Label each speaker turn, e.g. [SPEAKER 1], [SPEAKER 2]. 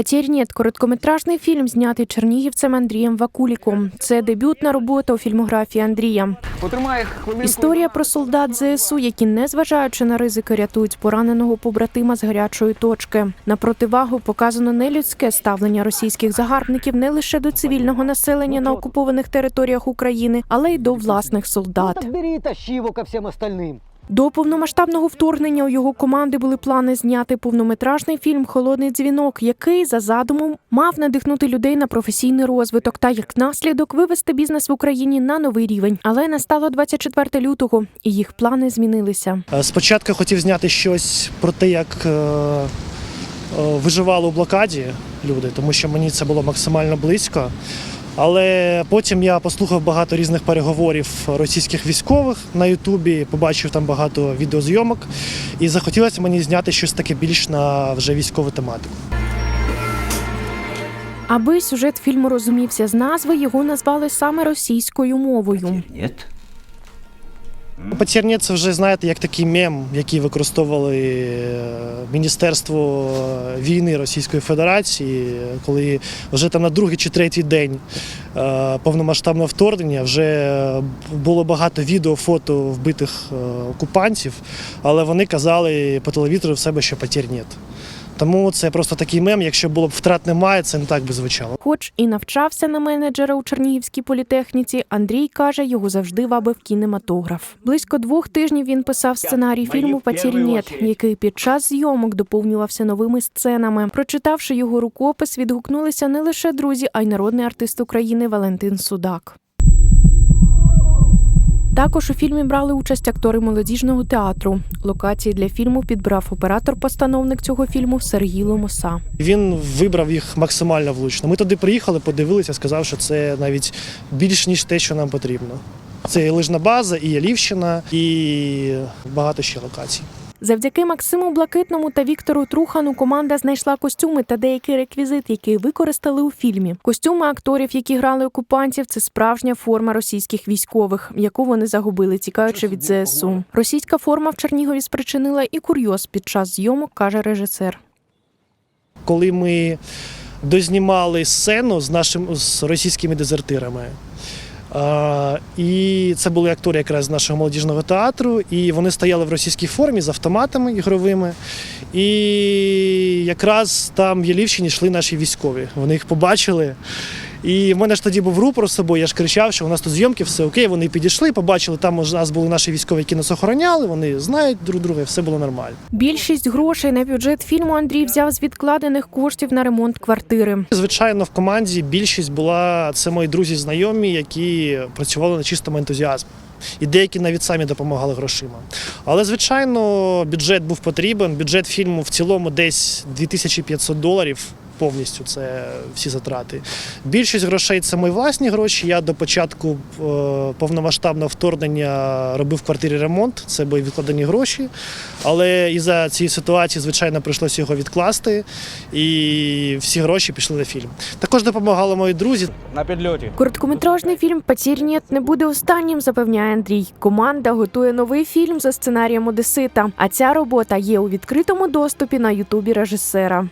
[SPEAKER 1] «Потерь нет» – короткометражний фільм, знятий чернігівцем Андрієм Вакуліком. Це дебютна робота у фільмографії Андрія. Історія про солдат ЗСУ, які, незважаючи на ризики, рятують пораненого побратима з гарячої точки. На противагу показано нелюдське ставлення російських загарбників не лише до цивільного населення на окупованих територіях України, але й до власних солдат.
[SPEAKER 2] Ну, так бери тащи его ко всем остальным.
[SPEAKER 1] До повномасштабного вторгнення у його команди були плани зняти повнометражний фільм Холодний дзвінок, який за задумом мав надихнути людей на професійний розвиток та як наслідок вивести бізнес в Україні на новий рівень. Але настало 24 лютого, і їх плани змінилися.
[SPEAKER 3] Е, Спочатку хотів зняти щось про те, як е, е, виживали у блокаді люди, тому що мені це було максимально близько. Але потім я послухав багато різних переговорів російських військових на Ютубі, побачив там багато відеозйомок, і захотілося мені зняти щось таке більш на вже військову тематику.
[SPEAKER 1] Аби сюжет фільму розумівся з назви, його назвали саме російською мовою.
[SPEAKER 4] Нет.
[SPEAKER 3] Потерні це вже знаєте, як такий мем, який використовували е, Міністерство війни Російської Федерації, коли вже там на другий чи третій день е, повномасштабного вторгнення вже було багато відео, фото вбитих е, окупантів, але вони казали по телевізору в себе, що потір нет. Тому це просто такий мем. Якщо було б втрат немає, це не так би звучало.
[SPEAKER 1] Хоч і навчався на менеджера у Чернігівській політехніці, Андрій каже, його завжди вабив кінематограф. Близько двох тижнів він писав сценарій фільму «Потерь який під час зйомок доповнювався новими сценами. Прочитавши його рукопис, відгукнулися не лише друзі, а й народний артист України Валентин Судак. Також у фільмі брали участь актори молодіжного театру. Локації для фільму підбрав оператор-постановник цього фільму Сергій Ломоса.
[SPEAKER 3] Він вибрав їх максимально влучно. Ми туди приїхали, подивилися, сказав, що це навіть більш ніж те, що нам потрібно. Це і лижна база, і Ялівщина, і багато ще локацій.
[SPEAKER 1] Завдяки Максиму Блакитному та Віктору Трухану команда знайшла костюми та деякий реквізит, який використали у фільмі. Костюми акторів, які грали окупантів, це справжня форма російських військових, яку вони загубили, тікаючи від ЗСУ. Російська форма в Чернігові спричинила і курйоз під час зйомок, каже режисер.
[SPEAKER 3] Коли ми дознімали сцену з нашим з російськими дезертирами. І це були актори якраз з нашого молодіжного театру, і вони стояли в російській формі з автоматами ігровими. І якраз там в Ялівщині йшли наші військові. Вони їх побачили. І в мене ж тоді був рупор з собою, я ж кричав, що у нас тут зйомки, все окей. Вони підійшли, побачили, там у нас були наші військові, які нас охороняли, вони знають друг друга, все було нормально.
[SPEAKER 1] Більшість грошей на бюджет фільму Андрій взяв з відкладених коштів на ремонт квартири.
[SPEAKER 3] Звичайно, в команді більшість була це мої друзі, знайомі, які працювали на чистому ентузіазмі. І деякі навіть самі допомагали грошима. Але, звичайно, бюджет був потрібен. Бюджет фільму в цілому десь 2500 доларів. Повністю це всі затрати. Більшість грошей це мої власні гроші. Я до початку е, повномасштабного вторгнення робив в квартирі ремонт, це були відкладені гроші. Але із за цієї ситуації, звичайно, прийшлося його відкласти, і всі гроші пішли на фільм. Також допомагали мої друзі.
[SPEAKER 4] На підльоті.
[SPEAKER 1] Короткометражний фільм «Потерь нет» не буде останнім, запевняє Андрій. Команда готує новий фільм за сценарієм Одесита. А ця робота є у відкритому доступі на ютубі режисера.